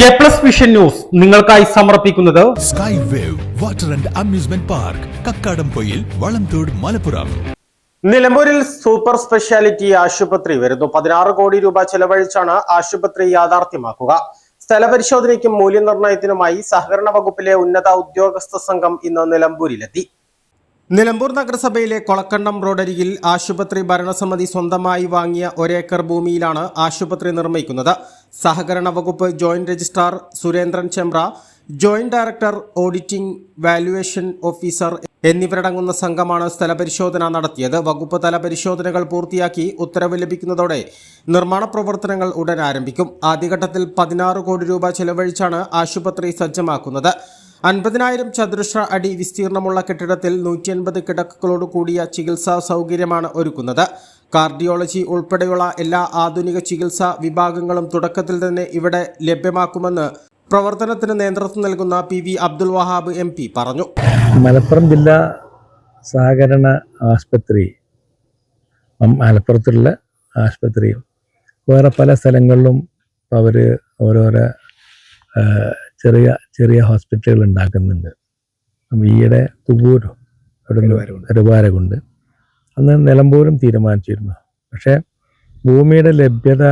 A plus vision news നിങ്ങൾക്കായി സമർപ്പിക്കുന്നത് sky wave water and amusement park Kakkadampoyil Valamthodu Malappuram നിലമ്പൂരിൽ super speciality ആശുപത്രി വരുന്നു. പതിനാറ് കോടി രൂപ ചെലവഴിച്ചാണ് ആശുപത്രി യാഥാർത്ഥ്യമാക്കുക. സ്ഥലപരിശോധനയ്ക്കും മൂല്യനിർണയത്തിനുമായി സഹകരണ വകുപ്പിലെ ഉന്നത ഉദ്യോഗസ്ഥ സംഘം ഇന്ന് നിലമ്പൂരിലെത്തി. നിലമ്പൂർ നഗരസഭയിലെ കൊളക്കണ്ടം റോഡരികിൽ ആശുപത്രി ഭരണസമിതി സ്വന്തമായി വാങ്ങിയ ഒരേക്കർ ഭൂമിയിലാണ് ആശുപത്രി നിർമ്മിക്കുന്നത്. സഹകരണ വകുപ്പ് joint registrar Surendran Chembra joint director auditing valuation officer എന്നിവരടങ്ങുന്ന സംഘമാണ് സ്ഥലപരിശോധന നടത്തിയത്. വകുപ്പ് തല പരിശോധനകൾ പൂർത്തിയാക്കി ഉത്തരവ് ലഭിക്കുന്നതോടെ നിർമ്മാണ പ്രവർത്തനങ്ങൾ ഉടൻ ആരംഭിക്കും. ആദ്യഘട്ടത്തിൽ പതിനാറ് കോടി രൂപ ചെലവഴിച്ചാണ് ആശുപത്രി സജ്ജമാക്കുന്നത്. അൻപതിനായിരം ചതുരശ്ര അടി വിസ്തീർണമുള്ള കെട്ടിടത്തിൽ നൂറ്റി അൻപത് കിടക്കുകളോട് കൂടിയ ചികിത്സാ സൗകര്യമാണ് ഒരുക്കുന്നത്. കാർഡിയോളജി ഉൾപ്പെടെയുള്ള എല്ലാ ആധുനിക ചികിത്സാ വിഭാഗങ്ങളും തുടക്കത്തിൽ തന്നെ ഇവിടെ ലഭ്യമാക്കുമെന്ന് പ്രവർത്തനത്തിന് നേതൃത്വം നൽകുന്ന P V Abdul Wahab M P പറഞ്ഞു. മലപ്പുറം ജില്ലാ സഹകരണ ആശുപത്രി മലപ്പുറത്തുള്ള ആശുപത്രിയും വേറെ പല സ്ഥലങ്ങളിലും അവർ ഓരോരോ ചെറിയ ചെറിയ ഹോസ്പിറ്റലുകൾ ഉണ്ടാക്കുന്നുണ്ട് അപ്പം ഈയിടെ തുവൂർ കരുവാരകുണ്ട്. അന്ന് നിലമ്പൂരും തീരുമാനിച്ചിരുന്നു. പക്ഷേ ഭൂമിയുടെ ലഭ്യത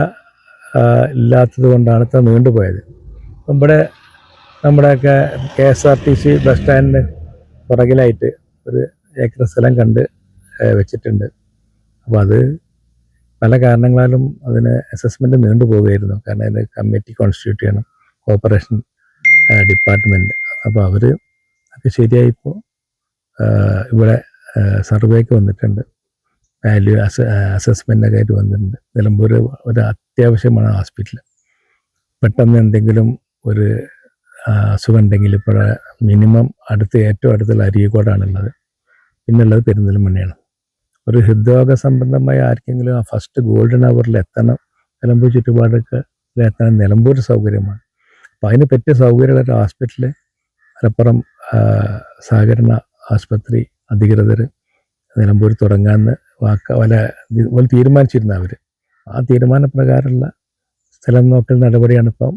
ഇല്ലാത്തത് കൊണ്ടാണ് ഇത്ര നീണ്ടുപോയത് ഇവിടെ നമ്മുടെയൊക്കെ K S R T C bus സ്റ്റാൻഡിന് പുറകിലായിട്ട് ഒരു ഏക്കർ സ്ഥലം കണ്ട് വെച്ചിട്ടുണ്ട്. അപ്പോൾ അത് പല കാരണങ്ങളാലും അതിന് അസസ്മെന്റ് നീണ്ടുപോവുകയായിരുന്നു കാരണം അതിന് കമ്മിറ്റി കോൺസ്റ്റിറ്റ്യൂട്ട് ചെയ്യണം. കോപ്പറേഷൻ ഡിപ്പാർട്ട്മെന്റ് അപ്പോൾ അവർ അത് ശരിയായിപ്പോൾ ഇവിടെ സർവേക്ക് വന്നിട്ടുണ്ട്. വാല്യൂ അസ അസസ്മെന്റൊക്കെ ആയിട്ട് വന്നിട്ടുണ്ട്. നിലമ്പൂർ ഒരു അത്യാവശ്യമാണ് ഹോസ്പിറ്റൽ പെട്ടെന്ന് എന്തെങ്കിലും ഒരു അസുഖം ഉണ്ടെങ്കിൽ ഇപ്പോൾ മിനിമം അടുത്ത് ഏറ്റവും അടുത്തുള്ള അരീക്കോടാണുള്ളത്. പിന്നുള്ളത് പെരിന്തൽമണ്ണയാണ്. ഒരു ഹൃദ്രോഗ സംബന്ധമായ ആർക്കെങ്കിലും ആ ഫസ്റ്റ് ഗോൾഡൻ അവറിൽ എത്തണം. നിലമ്പൂർ ചുറ്റുപാടൊക്കെ എത്തണം. നിലമ്പൂർ സൗകര്യമാണ്. അപ്പം അതിന് പറ്റിയ സൗകര്യമുള്ള ഒരു ഹോസ്പിറ്റൽ മലപ്പുറം സഹകരണ ആശുപത്രി അധികൃതർ നിലമ്പൂർ തുടങ്ങാമെന്ന് വാക്ക വല പോലെ തീരുമാനിച്ചിരുന്നു അവർ ആ തീരുമാനപ്രകാരമുള്ള സ്ഥലം നോക്കൽ നടപടിയാണ് ഇപ്പം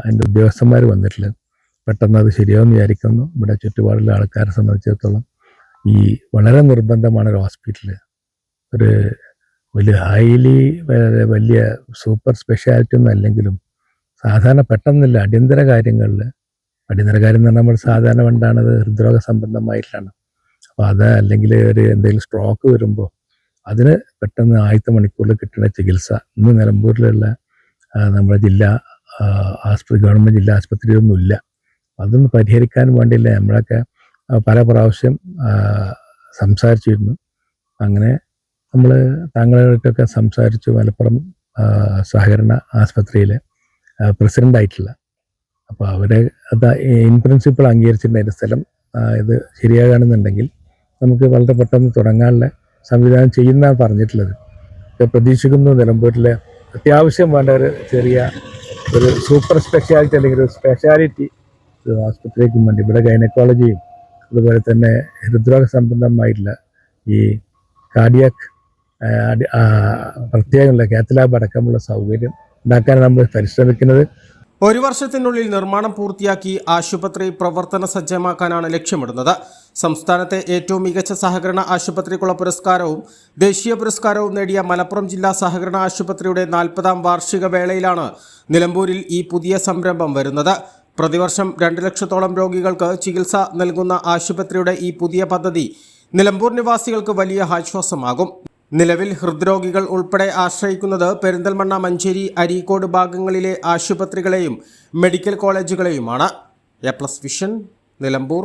അതിന്റെ ഉദ്യോഗസ്ഥന്മാർ വന്നിട്ടുള്ളത്. പെട്ടെന്ന് അത് ശരിയാവും വിചാരിക്കുന്നു. ഇവിടെ ചുറ്റുപാടുള്ള ആൾക്കാരെ സംബന്ധിച്ചിടത്തോളം ഈ വളരെ നിർബന്ധമാണ് ഒരു ഹോസ്പിറ്റൽ ഒരു വലിയ ഹൈലി വലിയ സൂപ്പർ സ്പെഷ്യാലിറ്റി ഒന്നും അല്ലെങ്കിലും സാധാരണ പെട്ടെന്നില്ല. അടിയന്തര കാര്യങ്ങളിൽ അടിയന്തര കാര്യം എന്ന് പറഞ്ഞാൽ നമ്മൾ സാധാരണ പണ്ടാണത് ഹൃദ്രോഗ സംബന്ധമായിട്ടാണ്. അപ്പോൾ അത് അല്ലെങ്കിൽ ഒരു എന്തെങ്കിലും സ്ട്രോക്ക് വരുമ്പോൾ അതിന് പെട്ടെന്ന് ആദ്യത്തെ മണിക്കൂറിൽ കിട്ടുന്ന ചികിത്സ. ഇന്ന് നിലമ്പൂരിലുള്ള നമ്മുടെ ജില്ലാ ആസ്പത്രി ഗവൺമെന്റ് ജില്ലാ ആശുപത്രിയൊന്നുമില്ല അതൊന്ന് പരിഹരിക്കാൻ വേണ്ടിയില്ല. നമ്മളൊക്കെ പല പ്രാവശ്യം സംസാരിച്ചിരുന്നു. അങ്ങനെ നമ്മൾ താങ്കളായിട്ടൊക്കെ സംസാരിച്ചു മലപ്പുറം സഹകരണ സഹകരണ ആശുപത്രിയിലെ ആയിട്ടില്ല. അപ്പോൾ അവരെ അത് ഇൻ പ്രിൻസിപ്പിൾ അംഗീകരിച്ചിട്ടുണ്ട് അതിന്റെ സ്ഥലം ഇത് ശരിയാകുകയാണെന്നുണ്ടെങ്കിൽ നമുക്ക് വളരെ പെട്ടെന്ന് തുടങ്ങാനുള്ള സംവിധാനം ചെയ്യുന്നതാണ് പറഞ്ഞിട്ടുള്ളത്. പ്രതീക്ഷിക്കുന്നു നിലമ്പൂരിലെ അത്യാവശ്യം വേണ്ട ഒരു ചെറിയ ഒരു സൂപ്പർ സ്പെഷ്യാലിറ്റി അല്ലെങ്കിൽ ഒരു സ്പെഷ്യാലിറ്റി ആശുപത്രിക്കും വേണ്ടി ഇവിടെ ഗൈനക്കോളജിയും അതുപോലെ തന്നെ ഹൃദ്രോഗ സംബന്ധമായിട്ടുള്ള ഈ കാർഡിയാക് പ്രത്യേകമുള്ള കാത്തലാബ് അടക്കമുള്ള സൗകര്യം ഉണ്ടാക്കാൻ നമ്മൾ പരിശ്രമിക്കുന്നത്. ഒരു വർഷത്തിനുള്ളിൽ നിർമ്മാണം പൂർത്തിയാക്കി ആശുപത്രി പ്രവർത്തന സജ്ജമാക്കാനാണ് ലക്ഷ്യമിടുന്നത്. സംസ്ഥാനത്തെ ഏറ്റവും മികച്ച സഹകരണ ആശുപത്രിക്കുള്ള പുരസ്കാരവും ദേശീയ പുരസ്കാരവും നേടിയ മലപ്പുറം ജില്ലാ സഹകരണ ആശുപത്രിയുടെ നാൽപ്പതാം വാർഷിക വേളയിലാണ് നിലമ്പൂരിൽ ഈ പുതിയ സംരംഭം വരുന്നത്. പ്രതിവർഷം രണ്ട് ലക്ഷത്തോളം രോഗികൾക്ക് ചികിത്സ നൽകുന്ന ആശുപത്രിയുടെ ഈ പുതിയ പദ്ധതി നിലമ്പൂർ നിവാസികൾക്ക് വലിയ ആശ്വാസമാകും. നിലവിൽ ഹൃദ്രോഗികൾ ഉൾപ്പെടെ ആശ്രയിക്കുന്നത് പെരിന്തൽമണ്ണ മഞ്ചേരി അരീക്കോട് ഭാഗങ്ങളിലെ ആശുപത്രികളെയും medical കോളേജുകളെയുമാണ്. A plus vision Nilambur.